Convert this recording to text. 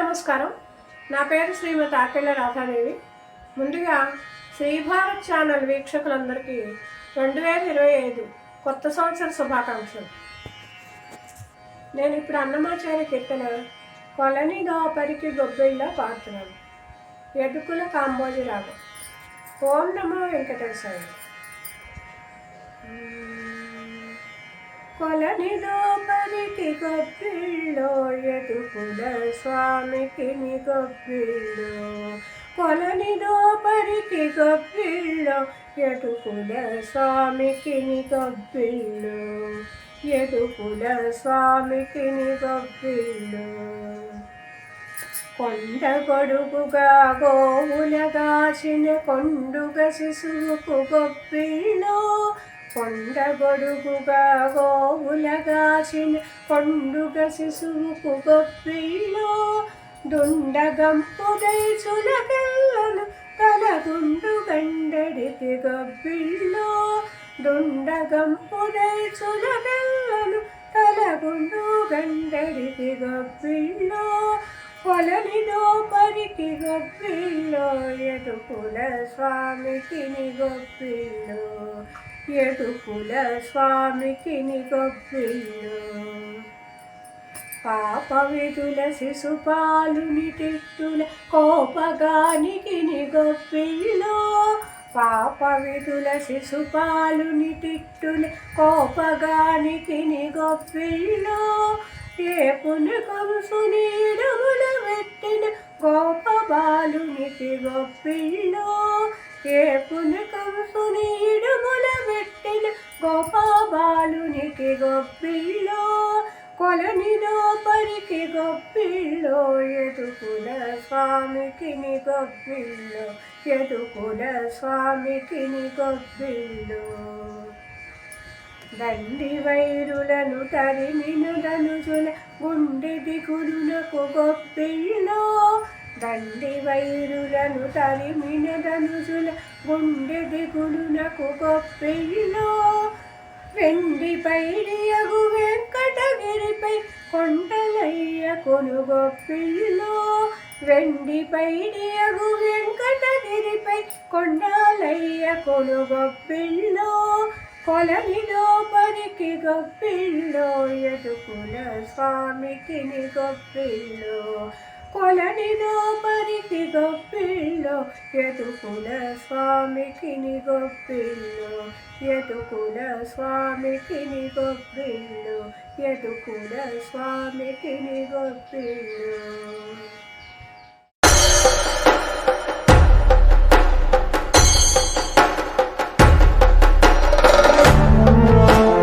నమస్కారం. నా పేరు శ్రీమతి ఆకెళ్ళ రాధాదేవి. ముందుగా శ్రీభారత్ ఛానల్ వీక్షకులందరికీ రెండు వేల ఇరవై ఐదు కొత్త సంవత్సర శుభాకాంక్షలు. నేను ఇప్పుడు అన్నమాచార్య కీర్తన కొలని దోపరికి గొబ్బిళ్ళ పాడుతున్నాను ఎదుకుల కాంబోజి రాగం. ఓం నమో వెంకటేశ్వర కొలని దోప గొప్పిళ్ళో ఎటుకుల స్వామికి ని గొప్పిళ్ళో కొలని దోపరికి గొప్పిళ్ళో ఎటుకుల స్వామికి ని గొప్పిళ్ళో ఎదుకుల స్వామికి ని గొప్పిళ్ళో కొండ గొడుగుగా గోవులగాచిన కొండుగ శిశువుకు గొప్పిళ్ళో కొండ గొడుగుగా గోవులగాచిన కొండుగ శిశువుకు గొప్పిళ్ళో దుండగంపుదై చులగల్లను తలగుండు గండడికి గొప్పిళ్ళో దుండగంపుదై చులగల్లను తలగుండు గండడికి గొప్పిళ్ళో కొలనిదో పరికి గొప్పిల్లో ఎటుకుల స్వామికిని గొప్పిల్లో ఎటుకుల స్వామికి ని పాప విధుల శిశుపాలుని తిట్టుల కోపగానికి నిగొప్పిల్లు పాప విధుల శిశుపాలుని తిట్టుల కోపగానికి ని గొప్పిల్లో కంసు పునకంసునీడముల పెట్టిన గోపబాలునికి బాలునికి బాలునికి గొప్పిళ్ళో కొలనిలో పరికి గొప్పిళ్ళో ఎదుకుల స్వామికి ని గొప్పిళ్ళో ఎదుకుల స్వామికి ని దండి వైరులను తరిమిను ధనుజుల గుండె దిగులునకు గొప్పిళ్ళో దండి వైరులను తరిమిన ధనుజుల గుండె దిగులునకు గొప్పిళ్ళో. వెండి పైడియగు వెంకటగిరిపై కొండలయ్య కొనుగొప్పిళ్ళో వెండి పైడియగు వెంకటగిరిపై కొండలయ్య కొనుగొప్పిళ్ళో కొలనిలో పరికి గొప్పిళ్ళో ఎదుకుల స్వామికి ని కొలనిగోపరికి గొప్పిల్లో యతుకుల స్వామికిని గొప్పిల్లో యతుకుల స్వామికిని గొప్పిల్లో యతుకుల స్వామికిని గొప్పిల్లో.